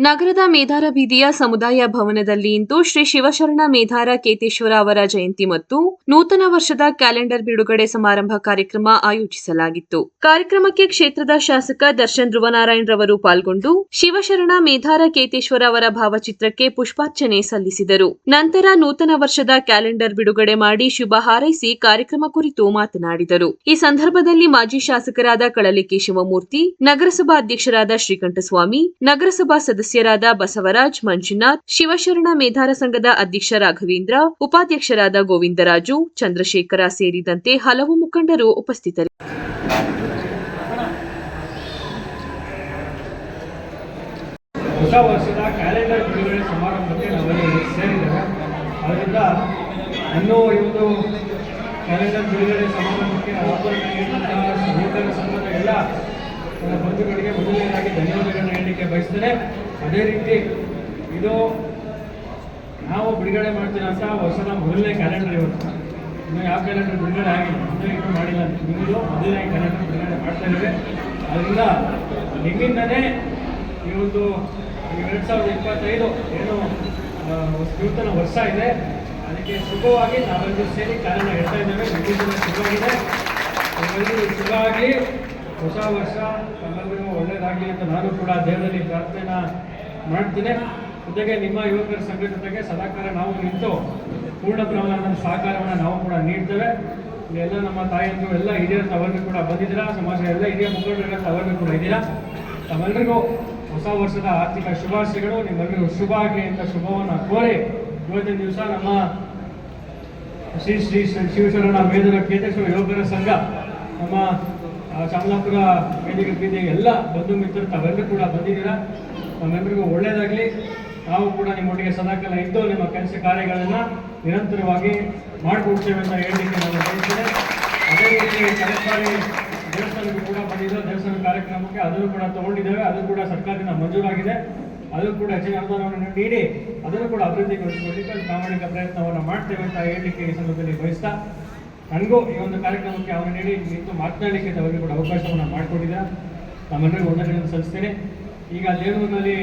ನಗರದ ಮೇಧಾರ ಬೀದಿಯ ಸಮುದಾಯ ಭವನದಲ್ಲಿ ಇಂದು ಶ್ರೀ ಶಿವಶರಣ ಮೇಧಾರ ಕೇತೇಶ್ವರ ಅವರ ಜಯಂತಿ ಮತ್ತು ನೂತನ ವರ್ಷದ ಕ್ಯಾಲೆಂಡರ್ ಬಿಡುಗಡೆ ಸಮಾರಂಭ ಕಾರ್ಯಕ್ರಮ ಆಯೋಜಿಸಲಾಗಿತ್ತು. ಕಾರ್ಯಕ್ರಮಕ್ಕೆ ಕ್ಷೇತ್ರದ ಶಾಸಕ ದರ್ಶನ್ ಧ್ರುವನಾರಾಯಣ್ ರವರು ಪಾಲ್ಗೊಂಡು ಶಿವಶರಣ ಮೇಧಾರ ಕೇತೇಶ್ವರ ಅವರ ಭಾವಚಿತ್ರಕ್ಕೆ ಪುಷ್ಪಾರ್ಚನೆ ಸಲ್ಲಿಸಿದರು. ನಂತರ ನೂತನ ವರ್ಷದ ಕ್ಯಾಲೆಂಡರ್ ಬಿಡುಗಡೆ ಮಾಡಿ ಶುಭ ಹಾರೈಸಿ ಕಾರ್ಯಕ್ರಮ ಕುರಿತು ಮಾತನಾಡಿದರು. ಈ ಸಂದರ್ಭದಲ್ಲಿ ಮಾಜಿ ಶಾಸಕರಾದ ಕಳಲಿಕೆ ಶಿವಮೂರ್ತಿ, ನಗರಸಭಾ ಅಧ್ಯಕ್ಷರಾದ ಶ್ರೀಕಂಠಸ್ವಾಮಿ, ನಗರಸಭಾ ಸದಸ್ಯರಾದ ಬಸವರಾಜ್, ಮಂಜುನಾಥ್, ಶಿವಶರಣ ಮೇಧಾರ ಸಂಘದ ಅಧ್ಯಕ್ಷ ರಾಘವೇಂದ್ರ, ಉಪಾಧ್ಯಕ್ಷರಾದ ಗೋವಿಂದರಾಜು, ಚಂದ್ರಶೇಖರ ಸೇರಿದಂತೆ ಹಲವು ಮುಖಂಡರು ಉಪಸ್ಥಿತರಿದ್ದರು ಹೊಸ ವರ್ಷದ ಕ್ಯಾಲೆಂಡರ್ ಬಿಡುಗಡೆ ಸಮಾರಂಭಕ್ಕೆ ನಾವೆಲ್ಲ ಸೇರಿದ್ದೇವೆ. ಅದರಿಂದ ಇನ್ನೂ ಒಂದು ಕ್ಯಾಲೆಂಡರ್ ಬಿಡುಗಡೆ ಸಮಾರಂಭಕ್ಕೆ ಆಹ್ವಾನ ಸಹೋದರ ಸಂಘದ ಎಲ್ಲ ಬಂಧುಗಳಿಗೆ ಮೊದಲನೇದಾಗಿ ಧನ್ಯವಾದಗಳನ್ನು ಹೇಳಲಿಕ್ಕೆ ಬಯಸ್ತೇನೆ. ಅದೇ ರೀತಿ ಇದು ನಾವು ಬಿಡುಗಡೆ ಮಾಡ್ತಿರೋಂಥ ವರ್ಷದ ಮೊದಲನೇ ಕ್ಯಾಲೆಂಡರ್ ಇವತ್ತು. ಇನ್ನು ಯಾವ ಕ್ಯಾಲೆಂಡರ್ ಬಿಡುಗಡೆ ಆಗಿಲ್ಲ. ಇನ್ನೂ ಇನ್ನೂ ಮಾಡಿಲ್ಲ. ನಿಮ್ಮದು ಮೊದಲನೇ ಕ್ಯಾಲೆಂಡರ್ ಬಿಡುಗಡೆ ಮಾಡ್ತಾ ಇದ್ದೇವೆ. ಅದರಿಂದ ನಿಮ್ಮಿಂದನೇ ಇವತ್ತು ಎರಡು ಸಾವಿರದ ಇಪ್ಪತ್ತೈದು ಏನು ನೂತನ ವರ್ಷ ಇದೆ. ಅದಕ್ಕೆ ಸುಖವಾಗಿ ನಾವೆಲ್ಲರೂ ಸೇರಿ ಕಾರಣ ಹೇಳ್ತಾ ಇದ್ದೇವೆ. ನಿಮ್ಮಿಂದ ಎಲ್ಲರಿಗೂ ಸುಖವಾಗಿ ಹೊಸ ವರ್ಷ ನಮ್ಮೆಲ್ಲರಿಗೂ ಒಳ್ಳೆಯದಾಗಲಿ ಅಂತ ನಾನು ಕೂಡ ದೇವರಲ್ಲಿ ಪ್ರಾರ್ಥನೆ ಮಾಡ್ತೀನಿ. ಜೊತೆಗೆ ನಿಮ್ಮ ಯುವಕರ ಸಂಘಟನೆಗೆ ಸದಾಕಾಲ ನಾವು ನಿಂತು ಪೂರ್ಣ ಪ್ರಮಾಣದ ಸಹಕಾರವನ್ನು ನಾವು ಕೂಡ ನೀಡ್ತೇವೆ. ಎಲ್ಲ ನಮ್ಮ ತಾಯಿಯಂದರು ಎಲ್ಲ ಹಿರಿಯರು ತಾವೆಲ್ಲರೂ ಕೂಡ ಬಂದಿದ್ದೀರಾ? ಸಮಾಜದ ಎಲ್ಲ ಹಿರಿಯ ಮುಖಂಡರ ತಾವೆಲ್ಲರೂ ಕೂಡ ಇದ್ದೀರಾ? ತಮ್ಮೆಲ್ಲರಿಗೂ ಹೊಸ ವರ್ಷದ ಆರ್ಥಿಕ ಶುಭಾಶಯಗಳು. ನಿಮ್ಮೆಲ್ಲರಿಗೂ ಶುಭ ಆಗಲಿ ಅಂತ ಶುಭವನ್ನು ಕೋರಿ ಇವತ್ತಿನ ದಿವಸ ನಮ್ಮ ಶ್ರೀ ಶ್ರೀ ಶ್ರೀ ಶಿವಶರಣ ಮೇಧರ ಕೇತೇಶ್ವರ ಯುವಕರ ಸಂಘ, ನಮ್ಮ ಚಾಮಲಾಪುರ ವೇದಿಕೆ ಬೀದಿಗೆ ಎಲ್ಲ ಬಂಧು ಮಿತ್ರರು ತಾವೆಲ್ಲರೂ ಕೂಡ ಬಂದಿದ್ದೀರಾ? ನಮ್ಮೆಲ್ಲರಿಗೂ ಒಳ್ಳೆಯದಾಗಲಿ ನಾವು ಕೂಡ ನಿಮ್ಮೊಟ್ಟಿಗೆ ಸದಾಕಾಲ ಇದ್ದು ನಿಮ್ಮ ಕೆಲಸ ಕಾರ್ಯಗಳನ್ನು ನಿರಂತರವಾಗಿ ಮಾಡಿಕೊಡ್ತೇವೆ ಅಂತ ಹೇಳಲಿಕ್ಕೆ ನಾನು ಬಯಸ್ತೇನೆ. ಅದೇ ರೀತಿ ಸರ್ಕಾರಿ ದೇವಸ್ಥಾನಕ್ಕೆ ಕೂಡ ಬಂದಿದ್ದು. ದೇವಸ್ಥಾನ ಕಾರ್ಯಕ್ರಮಕ್ಕೆ ಅದನ್ನು ಕೂಡ ತಗೊಂಡಿದ್ದೇವೆ. ಅದು ಕೂಡ ಸರ್ಕಾರದಿಂದ ಮಂಜೂರಾಗಿದೆ. ಅದು ಕೂಡ ಹೆಚ್ಚಿನ ಅನುದಾನವನ್ನು ನೀಡಿ ಅದನ್ನು ಕೂಡ ಅಭಿವೃದ್ಧಿಗೊಳಿಸಿಕೊಳ್ಳಿ ಪ್ರಾಮಾಣಿಕ ಪ್ರಯತ್ನವನ್ನು ಮಾಡ್ತೇವೆ ಅಂತ ಹೇಳಲಿಕ್ಕೆ ಈ ಸಂದರ್ಭದಲ್ಲಿ ಬಯಸ್ತಾ ನನಗೂ ಈ ಒಂದು ಕಾರ್ಯಕ್ರಮಕ್ಕೆ ಅವರು ನೀಡಿ ನಿಂತು ಮಾತನಾಡಲಿಕ್ಕೆ ಅವರಿಗೆ ಕೂಡ ಅವಕಾಶವನ್ನು ಮಾಡಿಕೊಟ್ಟಿದ್ದಾರೆ. ನಮ್ಮೆಲ್ಲರಿಗೂ ಒಂದನೇ ಸಲ್ಲಿಸ್ತೇನೆ. ಈಗ ದೇವರಲ್ಲಿ